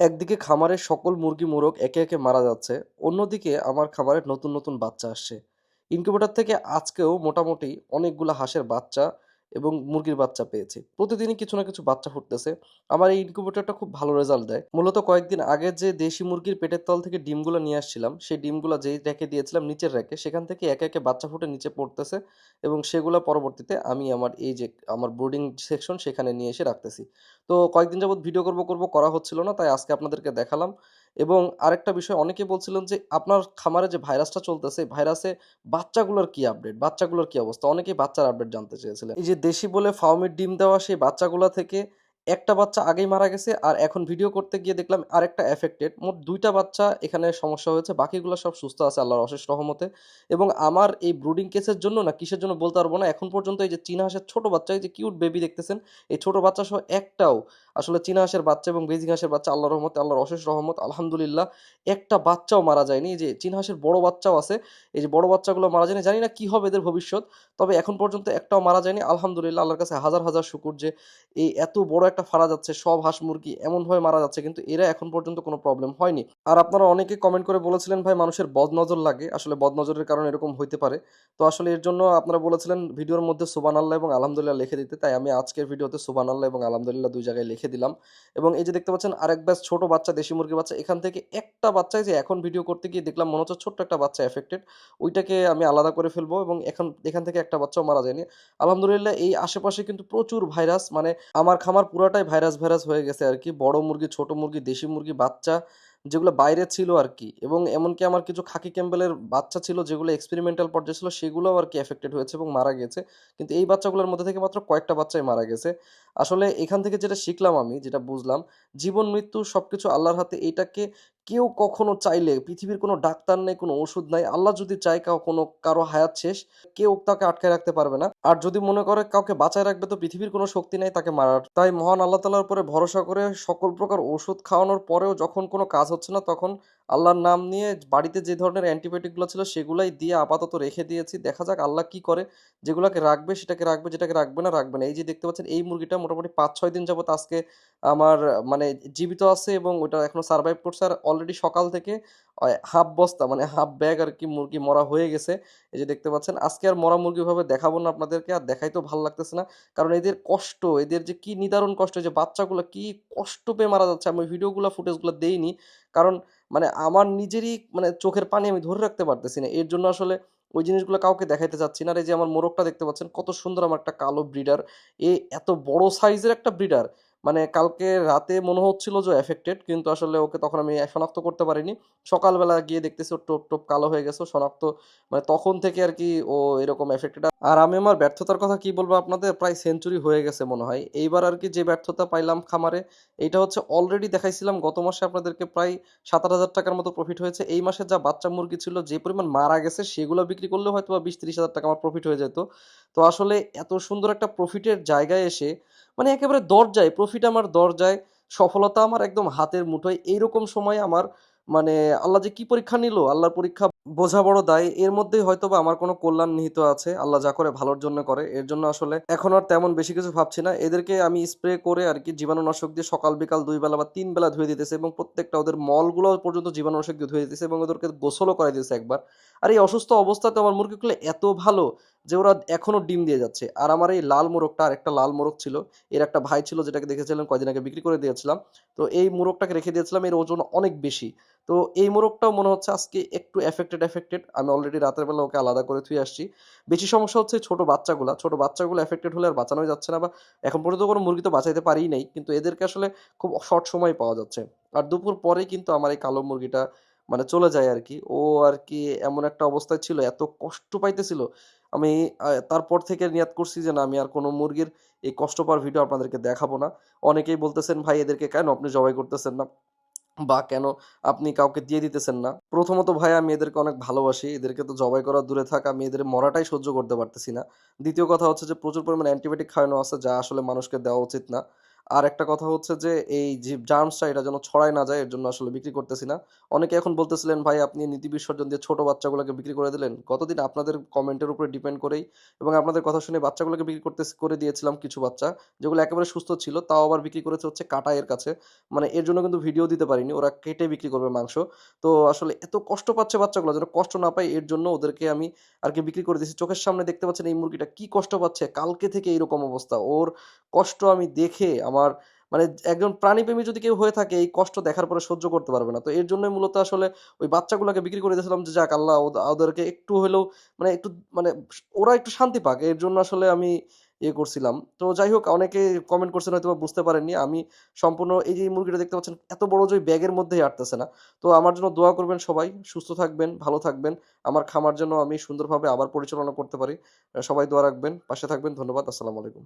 একদিকে খামারের সকল মুরগি মোরগ একে একে মারা যাচ্ছে, অন্যদিকে আমার খামারে নতুন নতুন বাচ্চা আসছে। ইনকিউবেটর থেকে আজকেও মোটামুটি অনেকগুলো হাঁসের বাচ্চা এবং মুরগির বাচ্চা পেয়েছি। প্রতিদিনই কিছু না কিছু বাচ্চা ফুটতেছে। আমার এই ইনকিউবেটরটা খুব ভালো রেজাল্ট দেয়। মূলত কয়েকদিন আগে যে দেশি মুরগির পেটের তল থেকে ডিমগুলো নিয়ে আসছিলাম, সেই ডিমগুলো যেই র্যাকে দিয়েছিলাম নিচের র্যাকে সেখান থেকে একে একে বাচ্চা ফুটে নিচে পড়তেছে এবং সেগুলো পরবর্তীতে আমি আমার এই যে আমার ব্রুডিং সেকশন সেখানে নিয়ে এসে রাখতেছি। তো কয়েকদিন যাবত ভিডিও করব করব করা হচ্ছিল না, তাই আজকে আপনাদেরকে দেখালাম। এবং আরেকটা বিষয়, অনেকে বলছিলেন যে আপনার খামারে যে ভাইরাসটা চলতেছে ভাইরাসে বাচ্চাগুলোর কি আপডেট বাচ্চাগুলোর কি অবস্থা? অনেকেই বাচ্চার আপডেট জানতে চেয়েছিলেন। এই যে দেশি বলে ফার্মের ডিম দেওয়া, সেই বাচ্চাগুলো থেকে একটা বাচ্চা আগেই মারা গেছে আর এখন ভিডিও করতে গিয়ে দেখলাম আরেকটা এফেক্টেড মোট দুইটা বাচ্চা এখানে সমস্যা হয়েছে, বাকিগুলো সব সুস্থ আছে, আল্লাহর অশেষ রহমতে। এবং আমার এই ব্রুডিং কেসের জন্য না, কিসের জন্য বলতে পারব না, এখন পর্যন্ত এই যে চীনা হাঁসের ছোট বাচ্চা, এই যে কিউট বেবি দেখতেছেন, এই ছোট বাচ্চা সহ একটাও আসলে চীনা হাঁসের বাচ্চা এবং বেজিং হাঁসের বাচ্চা, আল্লাহর রহমতে, আল্লাহর অশেষ রহমত, আলহামদুলিল্লাহ, একটা বাচ্চাও মারা যায়নি। এই যে চীনা হাঁসের বড় বাচ্চাও আছে, এই যে বড় বাচ্চাগুলো মারা যায়নি, জানি না কি হবে এদের ভবিষ্যৎ, তবে এখন পর্যন্ত একটাও মারা যায়নি। আলহামদুলিল্লাহ, আল্লাহর কাছে হাজার হাজার শুকুর যে এই এত বড় একটা ফাড়া যাচ্ছে, সব হাঁস মুরগি এমনভাবে মারা যাচ্ছে, কিন্তু এরা এখন পর্যন্ত কোনো প্রবলেম হয়নি। আর আপনারা অনেকে কমেন্ট করে বলেছিলেন, ভাই, মানুষের বদনজর লাগে। আসলে বদনজরের কারণে এরকম হইতে পারে। তো আসলে এর জন্য আপনারা বলেছিলেন, ভিডিওর মধ্যে সুবান আল্লাহ এবং আলহামদুলিল্লাহ লিখে দিতে। তাই আমি আজকের ভিডিওতে সুবান আল্লাহ এবং আলহামদুলিল্লাহ দুই জায়গায় লিখে দিলাম। এবং এই যে দেখতে পাচ্ছেন, আরেক ব্যাচ ছোট বাচ্চা, দেশি মুরগি বাচ্চা, এখান থেকে একটা বাচ্চাই যে এখন ভিডিও করতে গিয়ে দেখলাম, মনে হচ্ছে ছোট্ট একটা বাচ্চা এফেক্টেড ওইটাকে আমি আলাদা করে ফেলব এবং এখন, এখান থেকে একটা বাচ্চাও মারা যায়নি। আলহামদুলিল্লাহ, এই আশেপাশে কিন্তু প্রচুর ভাইরাস মানে আমার খামার পুরাটাই ভাইরাস ভাইরাস হয়ে গেছে আর কি। বড় মুরগি, ছোট মুরগি, দেশি মুরগি, বাচ্চা যেগুলো বাইরে ছিল আর কি। এবং এমনকি আমার কিছু খাকি ক্যাম্বেলের বাচ্চা ছিল যেগুলো এক্সপেরিমেন্টাল পর্যায়ে ছিল, সেগুলোও আর কি এফেক্টেড হয়েছে এবং মারা গেছে কিন্তু এই বাচ্চাগুলোর মধ্যে থেকে মাত্র কয়েকটা বাচ্চাই মারা গেছে। আসলে এখান থেকে যেটা শিখলাম আমি, যেটা বুঝলাম, জীবন, মৃত্যু সবকিছু আল্লাহর হাতে, এটাকে কেউ কখনো চাইলে পৃথিবীর কোনো ডাক্তার নেই, কোনো ওষুধ নাই। আল্লাহ যদি চায় কোনো, কারও হায়াত শেষ, কেউ তাকে আটকে রাখতে পারবে না। আর যদি মনে করে কাউকে বাঁচায় রাখবে তো পৃথিবীর কোনো শক্তি নাই তাকে মারার। তাই মহান আল্লাহ তালার উপরে ভরসা করে সকল প্রকার ওষুধ খাওয়ানোর পরেও যখন কোনো কাজ হচ্ছে না, তখন আল্লাহর নাম নিয়ে বাড়িতে যে ধরনের অ্যান্টিবায়োটিকগুলো ছিল সেগুলাই দিয়ে আপাতত রেখে দিয়েছি। দেখা যাক আল্লাহ কি করে। যেগুলোকে রাখবে সেটাকে রাখবে, যেটাকে রাখবে না রাখবে না। এই যে দেখতে পাচ্ছেন, এই মুরগিটা মোটামুটি পাঁচ ছয় দিন যাবত আজকে আমার মানে জীবিত আছে এবং ওটা এখনও সার্ভাইভ করছে। আর অলরেডি সকাল থেকে হাফ বস্তা মানে হাফ ব্যাগ আর কি মুরগি মরা হয়ে গেছে। এই যে দেখতে পাচ্ছেন, আজকে আর মরা মুরগি ভাবে দেখাবো না আপনাদেরকে, আর দেখাইতেও ভালো লাগতেছে না। কারণ এদের কষ্ট, এদের যে কি নিদারুণ কষ্ট যে বাচ্চাগুলো কি কষ্ট পেয়ে মারা যাচ্ছে, আমি ভিডিওগুলো ফুটেজগুলো দেইনি। কারণ মানে আমার নিজেরই মানে চোখের পানি আমি ধরে রাখতে পারতেছি না। এর জন্য আসলে ওই জিনিসগুলো কাউকে দেখাইতে চাচ্ছি না। এই যে আমার মোরগটা দেখতে পাচ্ছেন, কত সুন্দর আমার একটা কালো ব্রিডার এ এত বড় সাইজের একটা ব্রিডার মানে কালকে রাতে মনে হচ্ছিল যে এফেক্টেড কিন্তু আসলে ওকে তখন আমি শনাক্ত করতে পারিনি। সকালবেলা গিয়ে দেখতেছি ওর টোপ টোপ কালো হয়ে গেছে, শনাক্ত মানে তখন থেকে আর কি ও এরকম এফেক্টেড আর আমি আমার ব্যর্থতার কথা কি বলব আপনাদের? প্রায় সেঞ্চুরি হয়ে গেছে মনে হয়। এইবার আর কি যে ব্যর্থতা পাইলাম খামারে, এইটা হচ্ছে অলরেডি দেখাইছিলাম গত মাসে আপনাদেরকে প্রায় সাত হাজার টাকার মতো প্রফিট হয়েছে। এই মাসে যা বাচ্চা মুরগি ছিল যে পরিমাণ মারা গেছে সেগুলো বিক্রি করলেও হয়তো বা বিশ ত্রিশ হাজার টাকা আমার প্রফিট হয়ে যেত। তো আসলে এত সুন্দর একটা প্রফিটের জায়গায় এসে মানে একেবারে দরজায় প্রফিট আমার দরজায়, সফলতা আমার একদম হাতের মুঠোয়। এইরকম সময় আমার মানে আল্লাহ যে কি পরীক্ষা নিল? আল্লাহর পরীক্ষা বোঝা বড় দায়। এর মধ্যেই হয়তো বা আমার কোনো কল্যাণ নিহিত আছে। আল্লাহ যা করে ভালোর জন্য করে। এর জন্য আসলে এখন আর তেমন বেশি কিছু ভাবছি না। এদেরকে আমি স্প্রে করে আর কি জীবাণুনাশক দিয়ে সকাল বিকাল দুই বেলা বা তিন বেলা ধুয়ে দিতেছে এবং প্রত্যেকটা ওদের মলগুলো পর্যন্ত জীবাণুনাশক দিয়ে ধুয়ে দিতেছে এবং ওদেরকে গোসলও করাই দিতেছে একবার। আর এই অসুস্থ অবস্থাতে আমার মুরগিগুলো এত ভালো যে ওরা এখনও ডিম দিয়ে যাচ্ছে। আর আমার এই লাল মোরগটা আর একটা লাল মোরগ ছিল। এর একটা ভাই ছিল যেটাকে দেখেছিলাম কয়দিন আগে বিক্রি করে দিয়েছিলাম। তো এই মোরগটাকে রেখে দিয়েছিলাম। এর ওজন অনেক বেশি। তো এই মোরগটাও মনে হচ্ছে আজকে একটু এফেক্টেড এফেক্টেড আমি অলরেডি রাতের বেলা ওকে আলাদা করে থুয়ে আসছি। বেশি সমস্যা হচ্ছে ছোট বাচ্চাগুলো। ছোট বাচ্চাগুলো এফেক্টেড হলে আর বাঁচানোই যাচ্ছে না বা এখন পর্যন্ত কোনো মুরগি তো বাঁচাইতে পারিই নাই। কিন্তু এদেরকে আসলে খুব শর্ট সময় পাওয়া যাচ্ছে। আর দুপুর পরেই কিন্তু আমার এই কালো মুরগিটা মানে চলে যায় আর কি ও আর কি এমন একটা অবস্থায় ছিল, এত কষ্ট পাইতেছিল। আমি তারপর থেকে নিয়াত করছি যে না, আমি আর কোনো মুরগির এই কষ্ট পাওয়ার ভিডিও আপনাদেরকে দেখাবো না। অনেকেই বলতেছেন, ভাই, এদেরকে কেন আপনি জবাই করতেছেন না? বা কেন আপনি কাউকে দিয়ে দিতেছেন না? প্রথমত ভাই, আমি এদেরকে অনেক ভালোবাসি। এদেরকে তো জবাই করা দূরে থাক, আমি এদের মরাটাই সহ্য করতে পারতেছি না। দ্বিতীয় কথা হচ্ছে যে, প্রচুর পরিমাণে অ্যান্টিবায়োটিক খাওয়ানো আছে, যা আসলে মানুষকে দেওয়া উচিত না। আর একটা কথা হচ্ছে যে এই যে জার্মসটা এটা যেন ছড়ায় না যায় এর জন্য আসলে বিক্রি করতেছি না। অনেকে এখন বলতেছিলেন, "ভাই আপনি নীতি বিসর্জন দিয়ে ছোট বাচ্চাগুলোকে বিক্রি করে দিলেন।" গতদিন আপনাদের কমেন্টের উপরে ডিপেন্ড করেই এবং আপনাদের কথা শুনে বাচ্চাগুলোকে বিক্রি করতে করে দিয়েছিলাম কিছু বাচ্চা, যেগুলো একেবারে সুস্থ ছিল। তাও আবার বিক্রি করেছে হচ্ছে কাটা এর কাছে। মানে এর জন্য কিন্তু ভিডিও দিতে পারিনি। ওরা কেটে বিক্রি করবে মাংস। তো আসলে এত কষ্ট পাচ্ছে বাচ্চাগুলো যেন কষ্ট না পায় এর জন্য ওদেরকে আমি আর কি বিক্রি করে দিয়েছি। চোখের সামনে দেখতে পাচ্ছেন এই মুরগিটা কি কষ্ট পাচ্ছে। কালকে থেকে এরকম অবস্থা। ওর কষ্ট আমি দেখে আমার মানে একজন প্রাণীপ্রেমী যদি কেউ হয়ে থাকে এই কষ্ট দেখার পরে সহ্য করতে পারবে না। তো এর জন্যই মূলত আসলে ওই বাচ্চাগুলোকে বিক্রি করে দিয়েছিলাম যে যাক আল্লাহ ওদেরকে একটু হলেও মানে একটু মানে ওরা একটু শান্তি পাক। এর জন্য আসলে আমি ইয়ে করছিলাম। তো যাই হোক অনেকে কমেন্ট করছেন হয়তোবা বুঝতে পারেননি। আমি সম্পূর্ণ এই যে মুরগিটা দেখতে পাচ্ছেন এত বড় যে ব্যাগের মধ্যেই আটতেছে না। তো আমার জন্য দোয়া করবেন সবাই। সুস্থ থাকবেন, ভালো থাকবেন। আমার খামার যেন আমি সুন্দরভাবে আবার পরিচালনা করতে পারি। সবাই দোয়া রাখবেন, পাশে থাকবেন। ধন্যবাদ। আসসালামু আলাইকুম।